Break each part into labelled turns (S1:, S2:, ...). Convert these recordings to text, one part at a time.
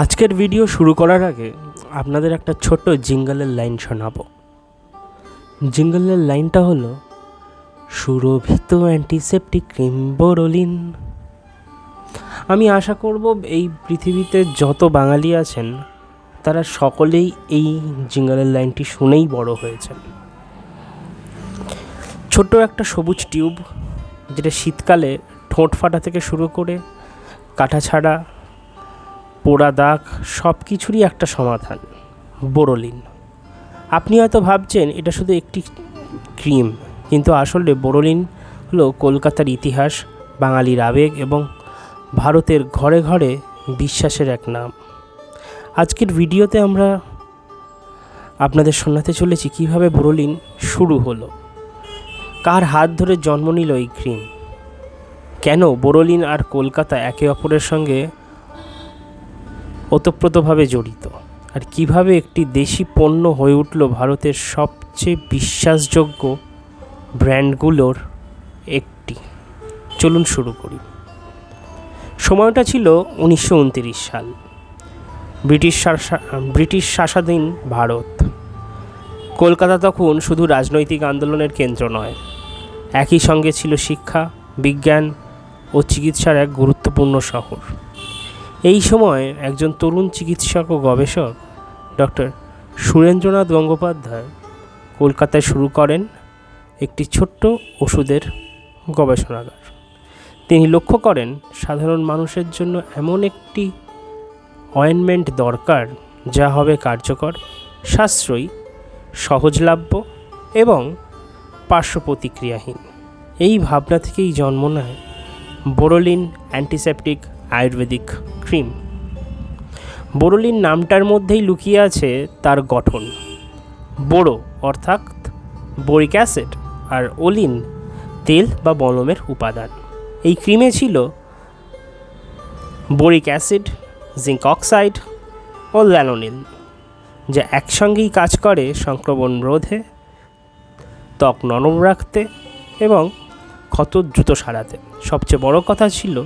S1: আজকের ভিডিও শুরু করার আগে আপনাদের একটা ছোট্ট জিঙ্গলের লাইন শোনাবো। জিঙ্গলের লাইনটা হলো, সুরভিত অ্যান্টিসেপটিক ক্রিম বোরোলিন আমি আশা করব এই পৃথিবীতে যত বাঙালি আছেন, তারা সকলেই এই জিঙ্গলের লাইনটি শুনেই বড় হয়েছেন। ছোট্ট একটা সবুজ টিউব, যেটা শীতকালে ঠোঁট ফাটা থেকে শুরু করে কাটা ছাড়া পোড়া দাগ সব কিছুরই একটা সমাধান, বোরোলিন। আপনি হয়তো ভাবছেন এটা শুধু একটি ক্রিম, কিন্তু আসলে বোরোলিন হলো কলকাতার ইতিহাস, বাঙালির আবেগ এবং ভারতের ঘরে ঘরে বিশ্বাসের এক নাম। আজকের ভিডিওতে আমরা আপনাদের শোনাতে চলেছি কীভাবে বোরোলিন শুরু হলো, কার হাত ধরে জন্ম নিল এই ক্রিম, কেন বোরোলিন আর কলকাতা একে অপরের সঙ্গে ওতপ্রোতভাবে জড়িত। আর কীভাবে একটি দেশি পণ্য হয়ে উঠল ভারতের সবচেয়ে বিশ্বাসযোগ্য ব্র্যান্ডগুলোর একটি। চলুন শুরু করি। সময়টা ছিল উনিশশো সাল। ব্রিটিশ ব্রিটিশ শাসাধীন ভারত। কলকাতা তখন শুধু রাজনৈতিক আন্দোলনের কেন্দ্র নয়, একই সঙ্গে ছিল শিক্ষা, বিজ্ঞান ও চিকিৎসার এক গুরুত্বপূর্ণ শহর। এই সময় একজন তরুণ চিকিৎসক ও গবেষক, ডক্টর সুরেন্দ্রনাথ গঙ্গোপাধ্যায় কলকাতায় শুরু করেন একটি ছোট্ট ওষুধের গবেষণাগার। তিনি লক্ষ্য করেন, সাধারণ মানুষের জন্য এমন একটি অয়েনমেন্ট দরকার যা হবে কার্যকর, সাশ্রয়ী, সহজলভ্য এবং পার্শ্ব প্রতিক্রিয়াহীন। এই ভাবনা থেকেই জন্ম নেয় বোরোলিন অ্যান্টিসেপটিক আয়ুর্বেদিক ক্রিম। বোরোলিন নামটার মধ্যেই লুকিয়ে আছে তার গঠন। বোরো, অর্থাৎ বোরিক অ্যাসিড আর ওলিন তেল বা বলমের উপাদান। এই ক্রিমে ছিল বোরিক অ্যাসিড, জিঙ্ক অক্সাইড ও ল্যানোনিন যা একসঙ্গেই কাজ করে সংক্রমণ রোধে, ত্বক নরম রাখতে এবং ক্ষত দ্রুত সারাতে। সবচেয়ে বড় কথা ছিল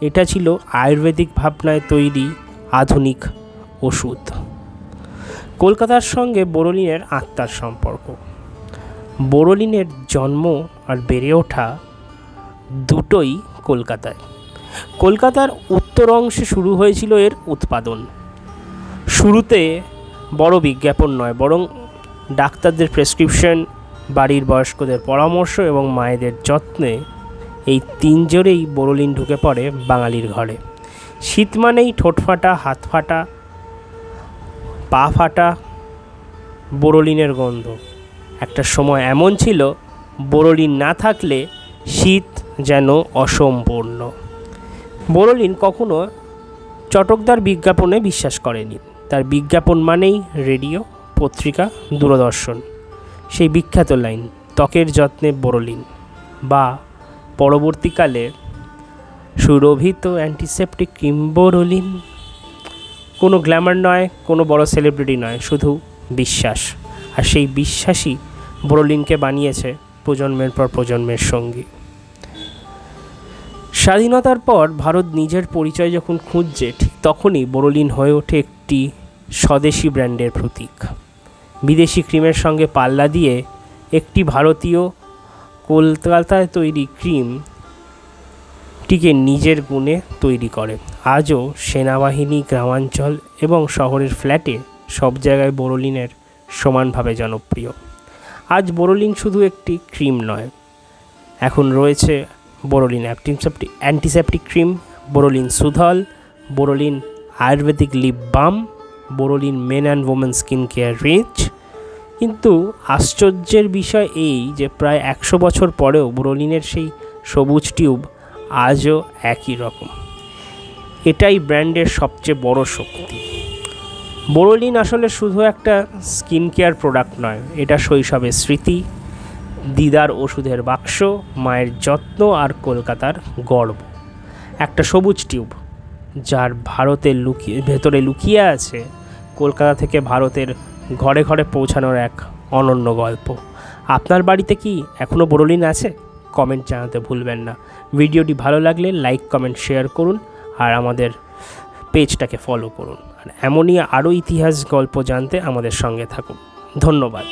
S1: এটা ছিল আয়ুর্বেদিক ভাবনায় তৈরি আধুনিক ওষুধ। কলকাতার সঙ্গে বোরোলিনের আত্মার সম্পর্ক। বোরোলিনের জন্ম আর বেড়ে ওঠা দুটোই কলকাতায়। কলকাতার উত্তর অংশে শুরু হয়েছিল এর উৎপাদন। শুরুতে বড় বিজ্ঞাপন নয়, বরং ডাক্তারদের প্রেসক্রিপশন, বাড়ির বয়স্কদের পরামর্শ এবং মায়েদের যত্নে এই তিন জোরেই বোরোলিন ঢুকে পড়ে বাঙালির ঘরে। শীত মানেই ঠোঁট ফাটা, হাত ফাটা, পা ফাটা বোরোলিনের গন্ধ। একটা সময় এমন ছিল বোরোলিন না থাকলে শীত যেন অসম্পূর্ণ। বোরোলিন কখনো চটকদার বিজ্ঞাপনে বিশ্বাস করেনি। তার বিজ্ঞাপন মানেই রেডিও, পত্রিকা, দূরদর্শন। সেই বিখ্যাত লাইন, ত্বকের যত্নে বোরোলিন বা পরবর্তীকালে সুরভিত অ্যান্টিসেপটিক ক্রিম বোরোলিন কোনো গ্ল্যামার নয়, কোনো বড় সেলিব্রিটি নয়, শুধু বিশ্বাস। আর সেই বিশ্বাসই বোরোলিনকে বানিয়েছে প্রজন্মের পর প্রজন্মের সঙ্গী। স্বাধীনতার পর ভারত নিজের পরিচয় যখন খুঁজছে, ঠিক তখনই বোরোলিন হয়ে ওঠে একটি স্বদেশি ব্র্যান্ডের প্রতীক। বিদেশি ক্রিমের সঙ্গে পাল্লা দিয়ে একটি ভারতীয় কলকাতায় তৈরি ক্রিম টিকে নিজের গুণে তৈরি করে। আজও সেনাবাহিনী, গ্রামাঞ্চল এবং শহরের ফ্ল্যাটে সব জায়গায় বোরোলিনের সমানভাবে জনপ্রিয়। আজ বোরোলিন শুধু একটি ক্রিম নয়, এখন রয়েছে Boroline antiseptic antiseptic cream, Boroline Suthol, Boroline ayurvedic lip balm, Boroline men and women skin care range কিন্তু আশ্চর্যের বিষয় এই যে প্রায় একশো বছর পরেও ব্রোলিনের সেই সবুজ টিউব আজও একই রকম। এটাই ব্র্যান্ডের সবচেয়ে বড় শক্তি। বোরোলিন আসলে শুধু একটা স্কিন কেয়ার প্রোডাক্ট নয়, এটা শৈশবের স্মৃতি, দিদার ওষুধের বাক্স, মায়ের যত্ন আর কলকাতার গর্ব। একটা সবুজ টিউব, যার ভারতের লুকিয়ে, ভেতরে লুকিয়ে আছে কলকাতা থেকে ভারতের ঘরে ঘরে পৌঁছানোর এক অনন্য গল্প। আপনার বাড়িতে কি এখনও বোরোলিন আছে? কমেন্ট জানাতে ভুলবেন না। ভিডিওটি ভালো লাগলে লাইক, কমেন্ট, শেয়ার করুন আর আমাদের পেজটাকে ফলো করুন। আর এমনই আরও ইতিহাস গল্প জানতে আমাদের সঙ্গে থাকুন। ধন্যবাদ।